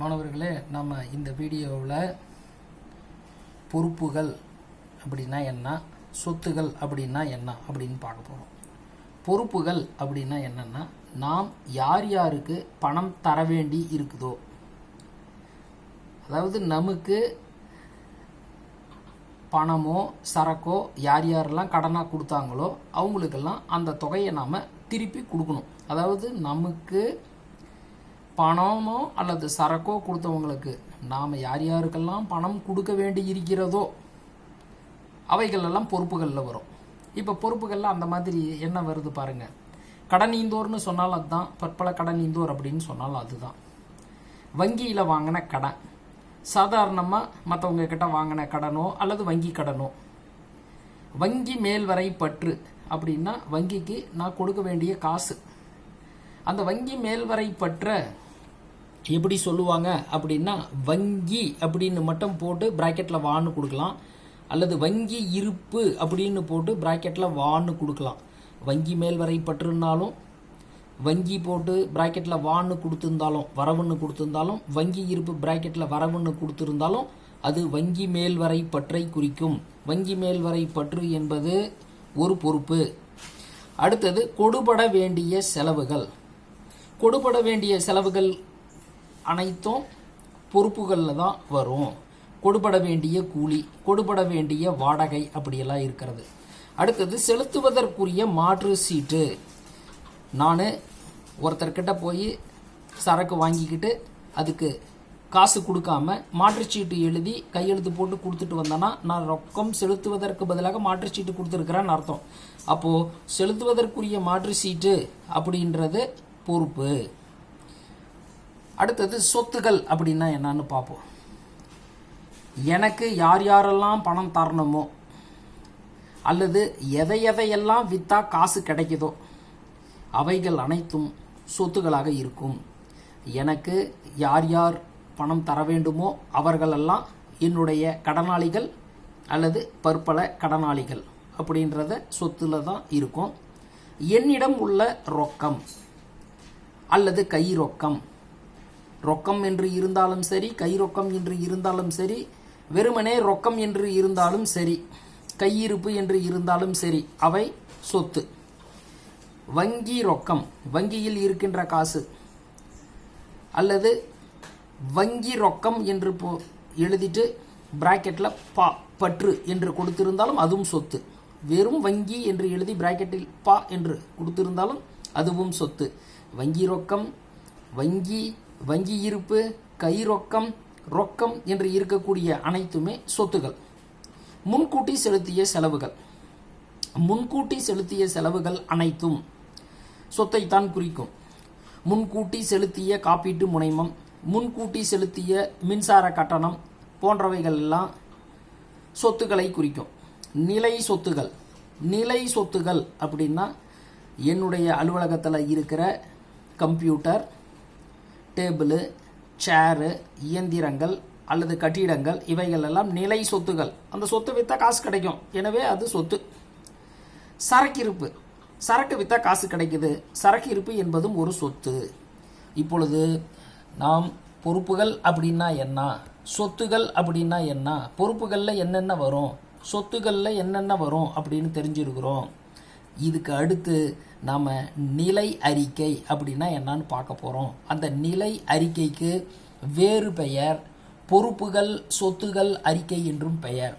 மாணவர்களே நம்ம இந்த வீடியோவில் பொறுப்புகள் அப்படின்னா என்ன? சொத்துகள் அப்படின்னா என்ன? அப்படின்னு பார்க்க போகிறோம் பொறுப்புகள் அப்படின்னா என்னென்னா நாம் யார் யாருக்கு பணம் தர வேண்டி இருக்குதோ அதாவது நமக்கு பணமோ சரக்கோ யார் யாரெல்லாம் கடனாக கொடுத்தாங்களோ அவங்களுக்கெல்லாம் அந்த தொகையை நாம் திருப்பி கொடுக்கணும். அதாவது நமக்கு பணமோ அல்லது சரக்கோ கொடுத்தவங்களுக்கு நாம் யார் யாருக்கெல்லாம் பணம் கொடுக்க வேண்டி இருக்கிறதோ அவைகளெல்லாம் பொறுப்புகளில் வரும். இப்போ பொறுப்புகளில் அந்த மாதிரி என்ன வருது பாருங்கள் கடன் ஈந்தோர்னு சொன்னாலும் அதுதான். பற்பல கடன் ஈந்தோர் அப்படின்னு சொன்னாலும் அதுதான். வங்கியில் வாங்கின கடன். சாதாரணமாக மற்றவங்க கிட்ட வாங்கின கடனோ அல்லது வங்கி கடனோ. வங்கி மேல்வரை பற்று அப்படின்னா வங்கிக்கு நான் கொடுக்க வேண்டிய காசு. அந்த வங்கி மேல்வரை பற்ற எப்படி சொல்லுவாங்க அப்படின்னா வங்கி அப்படின்னு மட்டும் போட்டு ப்ராக்கெட்டில் வான்னு கொடுக்கலாம். அல்லது வங்கி இருப்பு அப்படின்னு போட்டு ப்ராக்கெட்டில் வான்னு கொடுக்கலாம். வங்கி மேல் வரை பற்றுனாலும் வங்கி போட்டு ப்ராக்கெட்டில் வான்னு கொடுத்துருந்தாலும் வரவுன்னு கொடுத்துருந்தாலும் வங்கி இருப்பு ப்ராக்கெட்டில் வரவுன்னு கொடுத்துருந்தாலும் அது வங்கி மேல்வரை பற்றை குறிக்கும். வங்கி மேல்வரை பற்று என்பது ஒரு பொறுப்பு. அடுத்தது கொடுபட வேண்டிய செலவுகள். கொடுபட வேண்டிய செலவுகள் அனைத்தும் பொறுப்புகளில் தான் வரும். கொடுபட வேண்டிய கூலி கொடுபட வேண்டிய வாடகை அப்படியெல்லாம் இருக்கிறது. அடுத்தது செலுத்துவதற்குரிய மாற்று சீட்டு. நான் ஒருத்தர்கிட்ட போய் சரக்கு வாங்கிக்கிட்டு அதுக்கு காசு கொடுக்காம மாற்றுச்சீட்டு எழுதி கையெழுத்து போட்டு கொடுத்துட்டு வந்தேன்னா நான் ரொக்கம் செலுத்துவதற்கு பதிலாக மாற்றுச்சீட்டு கொடுத்துருக்குறேன்னு அர்த்தம். அப்போது செலுத்துவதற்குரிய மாற்று சீட்டு அப்படின்றது பொறுப்பு. அடுத்தது சொத்துகள் அப்படின்னா என்னன்னு பார்ப்போம். எனக்கு யார் யாரெல்லாம் பணம் தரணுமோ அல்லது எதை எதையெல்லாம் விற்றா காசு கிடைக்குதோ அவைகள் அனைத்தும் சொத்துகளாக இருக்கும். எனக்கு யார் யார் பணம் தர வேண்டுமோ அவர்களெல்லாம் என்னுடைய கடனாளிகள் அல்லது பற்பல கடனாளிகள் அப்படின்றத சொத்துல தான் இருக்கும். என்னிடம் உள்ள ரொக்கம் அல்லது கை ரொக்கம் ரொக்கம் என்று இருந்தாலும் சரி கை ரொக்கம் என்று இருந்தாலும் சரி வெறுமனே ரொக்கம் என்று இருந்தாலும் சரி கையிருப்பு என்று இருந்தாலும் சரி அவை சொத்து. வங்கி ரொக்கம் வங்கியில் இருக்கின்ற காசு அல்லது வங்கி ரொக்கம் என்று போ எழுதிட்டு பிராக்கெட்டில் பா பற்று என்று கொடுத்திருந்தாலும் அதுவும் சொத்து. வெறும் வங்கி என்று எழுதி பிராக்கெட்டில் பா என்று கொடுத்திருந்தாலும் அதுவும் சொத்து. வங்கி ரொக்கம் வங்கி வங்கி இருப்பு கை ரொக்கம் ரொக்கம் என்று இருக்கக்கூடிய அனைத்துமே சொத்துகள் முன்கூட்டி செலுத்திய செலவுகள். முன்கூட்டி செலுத்திய செலவுகள் அனைத்தும் சொத்தைத்தான் குறிக்கும். முன்கூட்டி செலுத்திய காப்பீட்டு முனைமம் முன்கூட்டி செலுத்திய மின்சார கட்டணம் போன்றவைகள் எல்லாம் சொத்துக்களை குறிக்கும். நிலை சொத்துகள் நிலை சொத்துகள் அப்படின்னா என்னுடைய அலுவலகத்தில் இருக்கிற கம்ப்யூட்டர் டேபிள் சேரு இயந்திரங்கள் அல்லது கட்டிடங்கள் இவைகள் எல்லாம் நிலை சொத்துகள் அந்த சொத்து விற்றா காசு கிடைக்கும். எனவே அது சொத்து. சரக்கு இருப்பு. சரக்கு விற்றா காசு கிடைக்குது. சரக்கு இருப்பு என்பதும் ஒரு சொத்து. இப்பொழுது நாம் பொறுப்புகள் அப்படின்னா என்ன? சொத்துகள் அப்படின்னா என்ன? பொறுப்புகளில் என்னென்ன வரும்? சொத்துகளில் என்னென்ன வரும் அப்படின்னு தெரிஞ்சிருக்கிறோம். இதுக்கு அடுத்து நாம் நிலை அறிக்கை அப்படின்னா என்னன்னு பார்க்க போகிறோம் அந்த நிலை அறிக்கைக்கு வேறு பெயர் பொறுப்புகள் சொத்துகள் அறிக்கை என்றும் பெயர்.